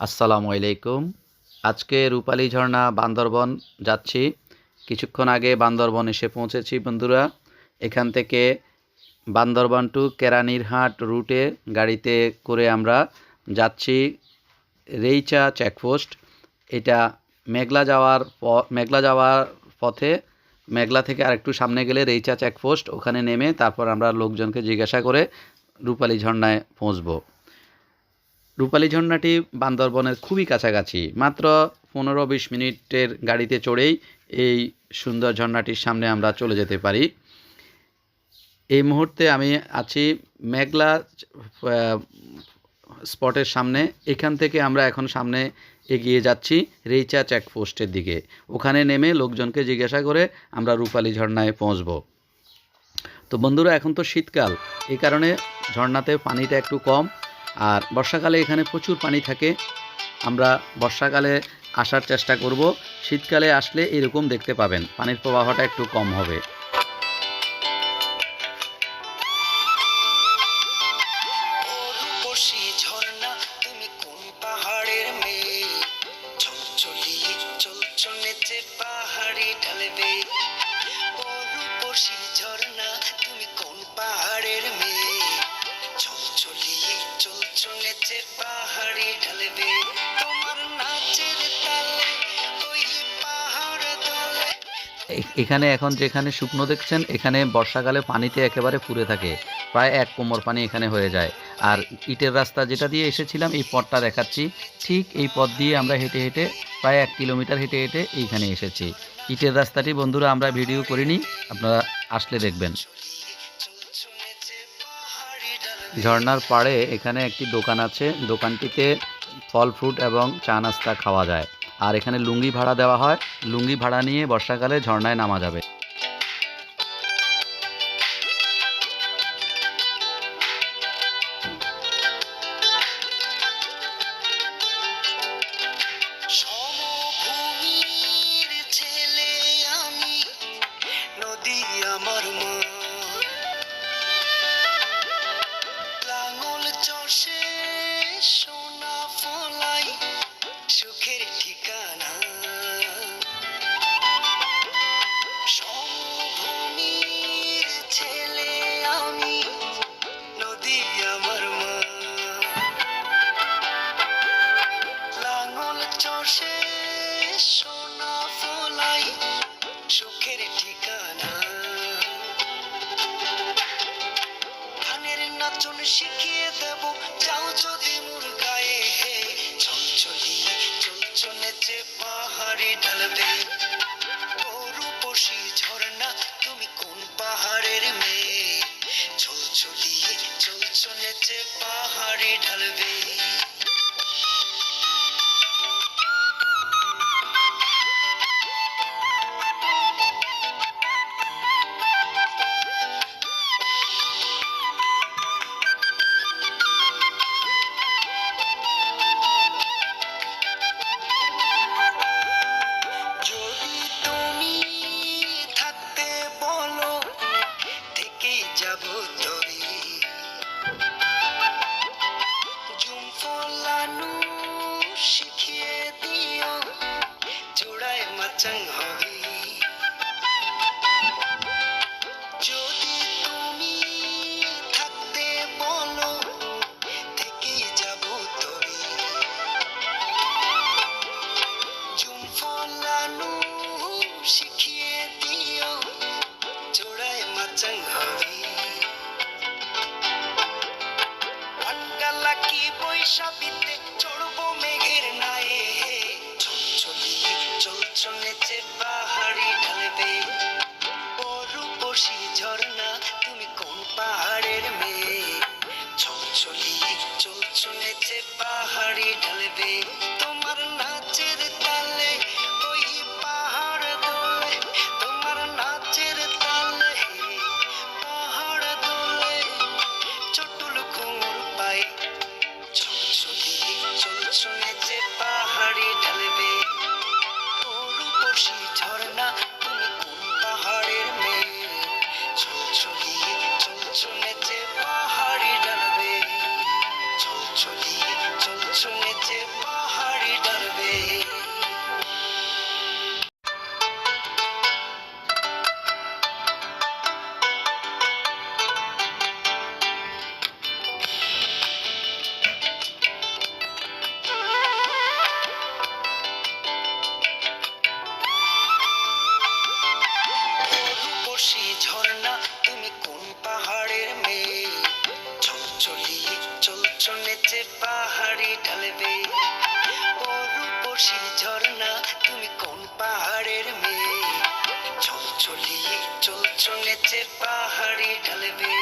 আসসালামু আলাইকুম। আজকে রূপালী ঝর্ণা বান্দরবন যাচ্ছি। কিছুক্ষণ আগে বান্দরবন এসে পৌঁছেছি বন্ধুরা। এখান থেকে বান্দরবন টু কেরানীরহাট রুটে গাড়িতে করে আমরা যাচ্ছি রেইচা চেকপোস্ট। এটা মেঘলা যাওয়ার মেঘলা যাওয়ার পথে মেঘলা থেকে আরেকটু সামনে গেলে রেইচা চেকপোস্ট। ওখানে নেমে তারপর আমরা লোকজনকে জিজ্ঞাসা করে রূপালী ঝর্ণায় পৌঁছবো। রূপালী ঝর্ণাটি বান্দরবনের খুবই কাছাকাছি। মাত্র পনেরো বিশ মিনিটের গাড়িতে চড়েই এই সুন্দর ঝর্ণাটির সামনে আমরা চলে যেতে পারি। এই মুহূর্তে আমি আছি মেঘলা স্পটের সামনে। এখান থেকে আমরা এখন সামনে এগিয়ে যাচ্ছি রেইচা চেকপোস্টের দিকে। ওখানে নেমে লোকজনকে জিজ্ঞাসা করে আমরা রূপালী ঝর্ণায় পৌঁছবো। তো বন্ধুরা, এখন তো শীতকাল। এই কারণে ঝর্ণাতে পানিটা একটু কম। আর বর্ষাকালে এখানে প্রচুর পানি থাকে। আমরা বর্ষাকালে আসার চেষ্টা করব। শীতকালে আসলে এরকম দেখতে পাবেন, পানির প্রবাহটা একটু কম হবে। ঝর্ণা এখানে এখন যেখানে শুকনো দেখছেন, এখানে বর্ষাকালে পানিতে একেবারে পুড়ে থাকে। প্রায় এক কোমর পানি এখানে হয়ে যায়। আর ইটের রাস্তা যেটা দিয়ে এসেছিলাম, এই পথটা দেখাচ্ছি। ঠিক এই পথ দিয়ে আমরা হেঁটে হেঁটে প্রায় এক কিলোমিটার হেঁটে হেঁটে এইখানে এসেছি। ইটের রাস্তাটি বন্ধুরা আমরা ভিডিও করিনি, আপনারা আসলে দেখবেন। ঝর্ণার পাড়ে এখানে একটি দোকান আছে। দোকানটিতে ফল, ফ্রুট এবং চা নাস্তা খাওয়া যায়। আর এখানে লুঙ্গি ভাড়া দেওয়া হয়। লুঙ্গি ভাড়া নিয়ে বর্ষাকালে ঝর্ণায় নামা যাবে। চষে সোনা ফলাই, সুখের ঠিকানা। ধানের নাচন শিখিয়ে দেব, যাও যদি মোর গায়ে হে। চলচলি চলচনেছে পাহাড়ে ঢালবে। রূপসী ঝর্ণা, তুমি কোন পাহাড়ের মেয়ে? চলচলি চলচনেছে পাহাড়ে ঢালবে। 真好。রূপসী ঝর্ণা পাহাড়ের মেয়ে? চলচলি চলচনেছে পাহাড়ি ডালবে। চলচনেছে পাহাড়ি চলছো মেয়ে চল চলিয়ে চলছো নেচে পাহাড়ি ঢালবে